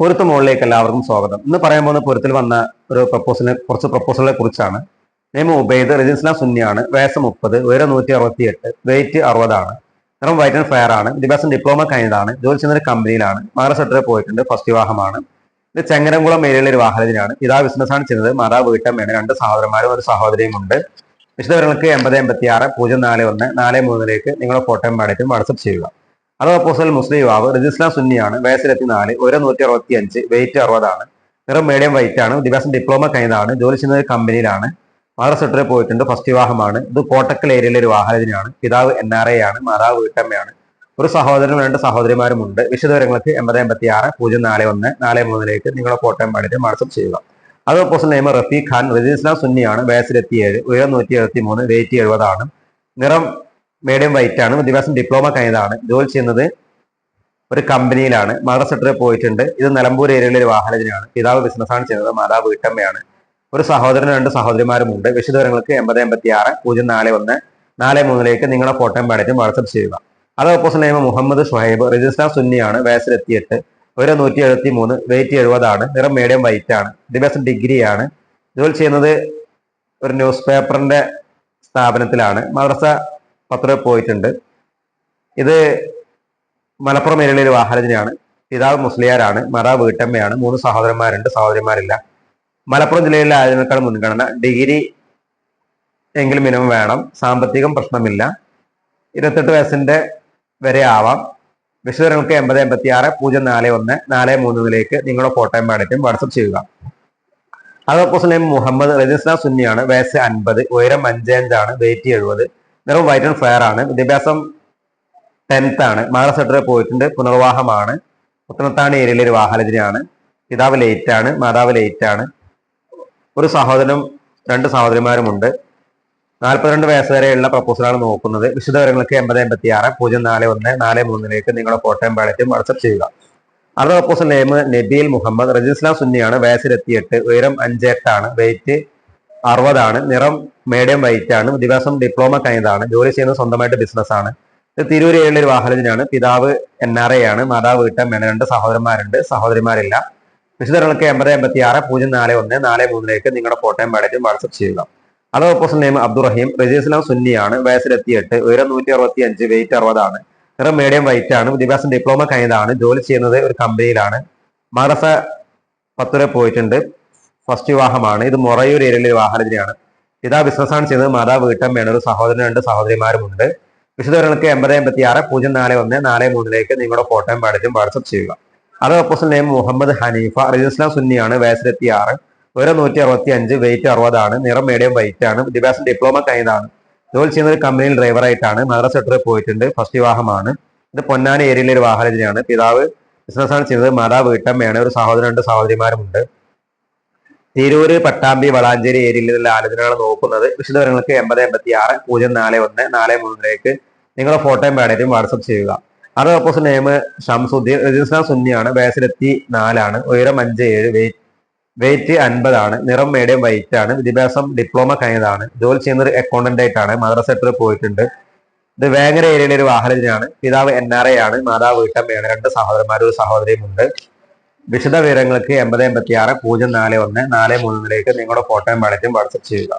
പൊരുത്ത മുകളിലേക്ക് എല്ലാവർക്കും സ്വാഗതം. ഇന്ന് പറയാൻ പോകുന്ന പൊരുത്തിൽ വന്ന ഒരു പ്രപ്പോസലിനെ കുറച്ച് പ്രപ്പോസലുകളെ കുറിച്ചാണ്. നിയമം ഉബൈദ് റജിസ്ലാം സുന്നിയാണ് വയസ്സ് മുപ്പത് ഉയരം നൂറ്റി അറുപത്തി എട്ട് വെയിറ്റ് അറുപതാണ് നിറം വൈറ്റ് ആൻഡ് ഫയർ ആണ് വിദ്യാഭ്യാസം ഡിപ്ലോമ കഴിഞ്ഞതാണ് ജോലി ചെയ്യുന്ന ഒരു കമ്പനിയിലാണ് മാറ പോയിട്ടുണ്ട് ഫസ്റ്റ് വിവാഹമാണ്. ഇത് ചെങ്ങരംകുളം ഏരിയയിലെ ഒരു വാഹനത്തിനാണ് ഇതാ ബിസിനസ്സാണ് ചെയ്യുന്നത്. മാതാവ് വീട്ടമ്മയാണ്. രണ്ട് സഹോദരന്മാരും ഒരു സഹോദരിയും ഉണ്ട് വിശദവിവരങ്ങൾക്ക് എൺപത് എൺപത്തി ആറ് പൂജ്യം നാല് ഒന്ന് നാല് മൂന്നിലേക്ക് നിങ്ങളുടെ ഫോട്ടോയും വാട്സപ്പ് ചെയ്യുക. അത് അപ്പോസൽ മുസ്ലിം യുവാവ് രജിസ്ലാം സുന്നിയാണ് വയസ്സിലെത്തി നാല് ഒരു നൂറ്റി അറുപത്തി അഞ്ച് വെയിറ്റ് അറുപതാണ് നിറം മീഡിയം വൈറ്റ് ആണ് വിദ്യാഭ്യാസം ഡിപ്ലോമ കഴിഞ്ഞതാണ് ജോലി ചെയ്യുന്ന ഒരു കമ്പനിയിലാണ് മാതാവ് സെക്ടറിൽ പോയിട്ടുണ്ട് ഫസ്റ്റ് വിവാഹമാണ് ഇത് കോട്ടക്കൽ ഏരിയയിലെ ഒരു വാഹനത്തിനാണ് പിതാവ് എൻ ആർ എ ആണ് മാതാവ് വീട്ടമ്മയാണ് ഒരു സഹോദരനും രണ്ട് സഹോദരിമാരും ഉണ്ട് വിശദവിവരങ്ങൾക്ക് എൺപത് എൺപത്തി ആറ് പൂജ്യം നാല് ഒന്ന് നാല് മൂന്നിലേക്ക് നിങ്ങളുടെ കോട്ടയം പാടിയിട്ട് വാട്സപ്പ് ചെയ്യുക. അത് പോസ്റ്റ് നെയ്മർ റഫീഖ് ഖാൻ റജിസ്ലാം സുന്നിയാണ് വയസ്സിലെത്തി ഏഴ് ഉയരം നൂറ്റി എഴുപത്തി മൂന്ന് വെയിറ്റ് എഴുപതാണ് നിറം മീഡിയം വൈറ്റ് ആണ്. വിദ്യാഭ്യാസം ഡിപ്ലോമ കഴിഞ്ഞതാണ്. ജോലി ചെയ്യുന്നത് ഒരു കമ്പനിയിലാണ്. മദർ സെക്ടറിൽ പോയിട്ടുണ്ട്. ഇത് നിലമ്പൂർ ഏരിയയിലെ ഒരു വാഹനത്തിനാണ്. പിതാവ് ബിസിനസ്സാണ് ചെയ്യുന്നത് മാതാവ് വീട്ടമ്മയാണ്. ഒരു സഹോദരനും രണ്ട് സഹോദരിമാരുമുണ്ട് വിശദവിവരങ്ങൾക്ക് എൺപത് എൺപത്തി ആറ് പൂജ്യം നാല് ഒന്ന് നാല് മൂന്നിലേക്ക് നിങ്ങളുടെ ഫോട്ടോയും പാടിയിട്ടും വാട്സപ്പ് ചെയ്യുക. അത് opposite name Muhammad Shuhaib. Register സുന്നിയാണ്. വയസ്സിലെത്തിയിട്ട്. ഒരു നൂറ്റി എഴുപത്തി മൂന്ന് വെയിറ്റ് എഴുപതാണ്. നിറം മീഡിയം വൈറ്റ് ആണ്. വിദ്യാഭ്യാസം ഡിഗ്രിയാണ്. ജോലി ചെയ്യുന്നത് ഒരു ന്യൂസ് പേപ്പറിന്റെ സ്ഥാപനത്തിലാണ്. മദ്രസ പത്രത്തിൽ പോയിട്ടുണ്ട്. ഇത് മലപ്പുറം മേഖലയിലെ വാഹനത്തിനാണ് പിതാവ് മുസ്ലിയാരാണ് മറ വീട്ടമ്മയാണ് മൂന്ന് സഹോദരന്മാരുണ്ട് സഹോദരിമാരില്ല. മലപ്പുറം ജില്ലയിലെ ആയതിനേക്കാൾ മുൻഗണന ഡിഗ്രി എങ്കിലും മിനിമം വേണം സാമ്പത്തികം പ്രശ്നമില്ല. ഇരുപത്തെട്ട് വയസ്സിന്റെ വരെ ആവാം. വിശദങ്ങൾക്ക് എൺപത് എൺപത്തി ആറ് പൂജ്യം നാല് ഒന്ന് നാല് മൂന്നിലേക്ക് നിങ്ങളുടെ ഫോട്ടോയും പാടിയിട്ടും വാട്സപ്പ് ചെയ്യുക. അതോ നെയിം മുഹമ്മദ് റജിസ്ല സുന്നിയാണ് വയസ്സ് അൻപത് ഉയരം അഞ്ച് അഞ്ചാണ് വെയിറ്റ് എഴുപത്. നിറം വൈറ്റ് ആൻഡ് ഫയർ ആണ്. വിദ്യാഭ്യാസം ടെൻത്ത് ആണ്. സെട്ടർ പോയിട്ടുണ്ട്. പുനർവാഹമാണ് പുത്തനത്താണി ഏരിയയിലെ ഒരു വാഹനത്തിനാണ് പിതാവ് ലേറ്റ് ആണ്. മാതാവ് ലേറ്റ് ആണ്. ഒരു സഹോദരനും രണ്ട് സഹോദരിമാരുമുണ്ട് നാൽപ്പത്തിരണ്ട് വയസ്സ് വരെയുള്ള പ്രപ്പോസലാണ് നോക്കുന്നത്. വിശദവിവരങ്ങൾക്ക് എൺപത് എൺപത്തി ആറ് പൂജ്യം നാല് ഒന്ന് നാല് മൂന്നിലേക്ക് നിങ്ങളുടെ ഫോട്ടോയും ബാലറ്റും വാട്സപ്പ് ചെയ്യുക. അടുത്ത പ്രപ്പോസൽ നെയിം നബീൽ മുഹമ്മദ്. റജിസ്ലാം സുന്നിയാണ്. വയസ്സിലെത്തിയെട്ട്. ഉയരം അഞ്ച് എട്ടാണ്. വെയിറ്റ് അറുപതാണ്. നിറം മീഡിയം വൈറ്റ് ആണ്. വിദ്യാഭ്യാസം ഡിപ്ലോമ കഴിഞ്ഞതാണ്. ജോലി ചെയ്യുന്നത് സ്വന്തമായിട്ട് ബിസിനസ് ആണ്. ഇത് തിരൂർ ഏഴിലെ ഒരു വാഹനത്തിനാണ്. പിതാവ് എൻ ആർ എ ആണ്. മാതാവ് വീട്ടം രണ്ട് സഹോദരന്മാരുണ്ട്. സഹോദരിമാരില്ല. വിശദങ്ങൾക്ക് എൺപത് എൺപത്തി ആറ് പൂജ്യം നാല് ഒന്ന് നാല് മൂന്നിലേക്ക് നിങ്ങളുടെ ഫോട്ടോയും പാടറ്റും വാട്സപ്പ് ചെയ്യുക. അത് ഓപ്പോസിറ്റ് നെയിം അബ്ദുറഹീം റജീസ്ലാം സുന്നിയാണ് വയസ്സിലെത്തിയെട്ട്. ഉയരം നൂറ്റി അറുപത്തി അഞ്ച് വെയിറ്റ് അറുപതാണ്. നിറം മീഡിയം വൈറ്റ് ആണ്. വിദ്യാഭ്യാസം ഡിപ്ലോമ കഴിഞ്ഞതാണ്. ജോലി ചെയ്യുന്നത് ഒരു കമ്പനിയിലാണ് മദ്രസ പത്തുര പോയിട്ടുണ്ട്. ഫസ്റ്റ് വിവാഹമാണ്. ഇത് മൊറയൂർ ഏരിയയിലെ ഒരു വാഹനത്തിനാണ് പിതാ ബിസിനസ്സാണ് ചെയ്യുന്നത്. മാതാവ് വീട്ടമ്മയാണ് ഒരു സഹോദരൻ രണ്ട് സഹോദരിമാരുമുണ്ട്. വിശദവിവരങ്ങൾക്ക് എൺപത് എൺപത്തി ആറ് പൂജ്യം നാല് ഒന്ന് നാല് മൂന്നിലേക്ക് നിങ്ങളുടെ ഫോട്ടോയും പാടിച്ചും വാട്സപ്പ് ചെയ്യുക. അത് ഓപ്പോസിറ്റ് നെയിം മുഹമ്മദ് ഹനീഫ റജിസ്ലാം സുന്നിയാണ് വയസ്സിലെത്തി ആറ് ഉയരം നൂറ്റി അറുപത്തി അഞ്ച് വെയിറ്റ് അറുപതാണ്. നിറം മീഡിയം വൈറ്റ് ആണ്. വിദ്യാഭ്യാസം ഡിപ്ലോമ കഴിഞ്ഞതാണ്. ജോലി ചെയ്യുന്ന ഒരു കമ്പനിയിൽ ഡ്രൈവറായിട്ടാണ് മദ്രസ സെക്ടറിൽ പോയിട്ടുണ്ട്. ഫസ്റ്റ് വിവാഹമാണ്. ഇത് പൊന്നാനി ഏരിയയിലെ ഒരു വാഹനത്തിനാണ് പിതാവ് ബിസിനസ്സാണ് ചെയ്യുന്നത്. മാതാവ് വീട്ടമ്മയാണ് ഒരു സഹോദരൻ രണ്ട് സഹോദരിമാരുമുണ്ട്. തിരൂര് പട്ടാമ്പി വളാഞ്ചേരി ഏരിയയിൽ നിന്നുള്ള ആലോചനകളാണ് നോക്കുന്നത് വിശദവിവരങ്ങൾക്ക് എൺപത് എൺപത്തി ആറ് പൂജ്യം നാല് ഒന്ന് നാല് മൂന്നിലേക്ക് നിങ്ങളുടെ ഫോട്ടോയും വേണേലും വാട്സപ്പ് ചെയ്യുക. അത് ഓപ്പോസിറ്റ് നെയിം ഷംസുദ്ദീൻ രജിസ്ട്രാർ സുന്നിയാണ് വയസ്സിലെത്തി നാലാണ് ഉയരം അഞ്ച് ഏഴ് വെയിറ്റ് വെയിറ്റ് അൻപതാണ് നിറം മീഡിയം വൈറ്റ് ആണ് വിദ്യാഭ്യാസം ഡിപ്ലോമ കഴിഞ്ഞതാണ് ജോലി ചെയ്യുന്നൊരു അക്കൗണ്ടന്റ് ആയിട്ടാണ് മദ്രസ സെക്ടറിൽ പോയിട്ടുണ്ട്. ഇത് വേങ്ങര ഏരിയയിലെ ഒരു വാഹനത്തിനാണ് പിതാവ് എൻ ആർ എ ആണ് മാതാവ് വീട്ടമ്മയാണ്. രണ്ട് സഹോദരന്മാരും ഒരു സഹോദരിയുമുണ്ട് വിശദ വിവരങ്ങൾക്ക് എൺപത് എൺപത്തി ആറ് പൂജ്യം നാല് ഒന്ന് നാല് മൂന്നിലേക്ക് നിങ്ങളുടെ ഫോട്ടോയും പാടറ്റും വാട്സപ്പ് ചെയ്യുക.